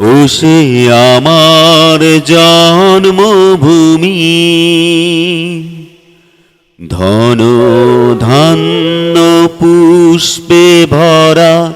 ও আমার জন্মভূমি। ধন ধান্য পুষ্পে ভরা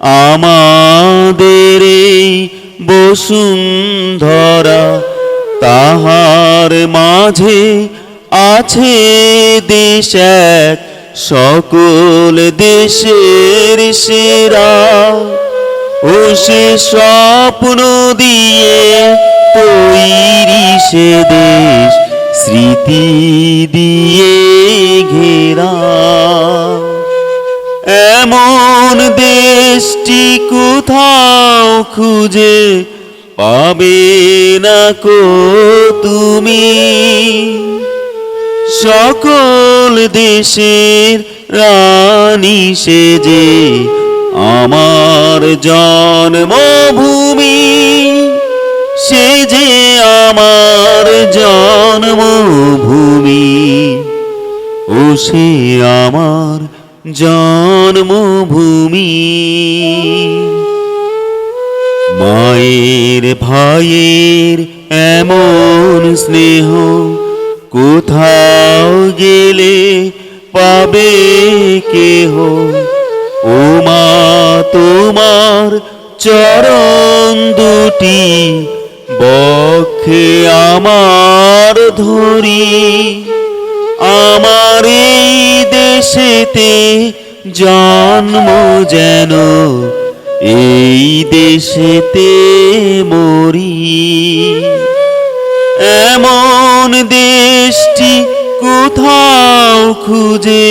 আমাদের বসুন্ধরা। তাহার মাঝে আছে দেশ সকল দেশের সেরা। ও সে স্বপ্ন দিয়ে তৈরি সে দেশ, স্মৃতি দিয়ে ঘেরা। এমন দেশটি কোথাও খুঁজে পাবে না কো তুমি। সকল দেশের রানী সেজে আমার জন্মভূমি, সে যে আমার জন্মভূমি, ও সে আমার জন্মভূমি। মায়ের ভাইয়ের এমন স্নেহ কোথাও গেলে পাবে কেহ? ও মা তোমার চরণ দুটি বক্ষে আমার ধরি। আমার এই দেশেতে জন্ম যেন, এই দেশেতে মরি। এমন দেশটি কোথাও খুঁজে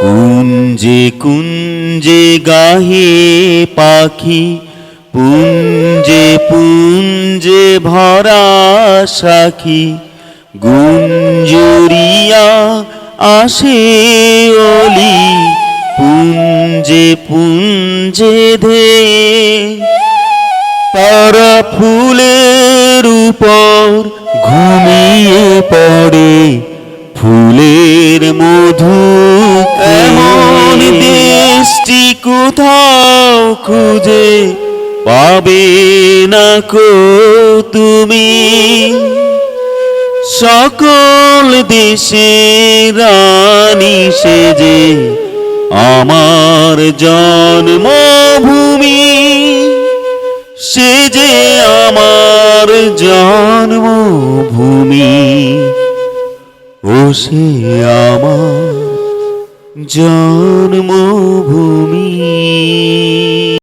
কুঞ্জে কুঞ্জে গাহে পাখি, পুঞ্জে পুঞ্জে ভরা সাখী, গুঞ্জরিয়া আসে অলি, পুঞ্জে পুঞ্জে ধে। তারা ফুলের উপর ঘুমিয়ে পড়ে, ফুলের মধু এমন দেশটি কোথাও খুঁজে পাবে না কো তুমি। সকল দেশে রানী সেজে আমার জন্মভূমি। সে যে আমার জন্মভূমি। ও সে আমার জন্মভূমি।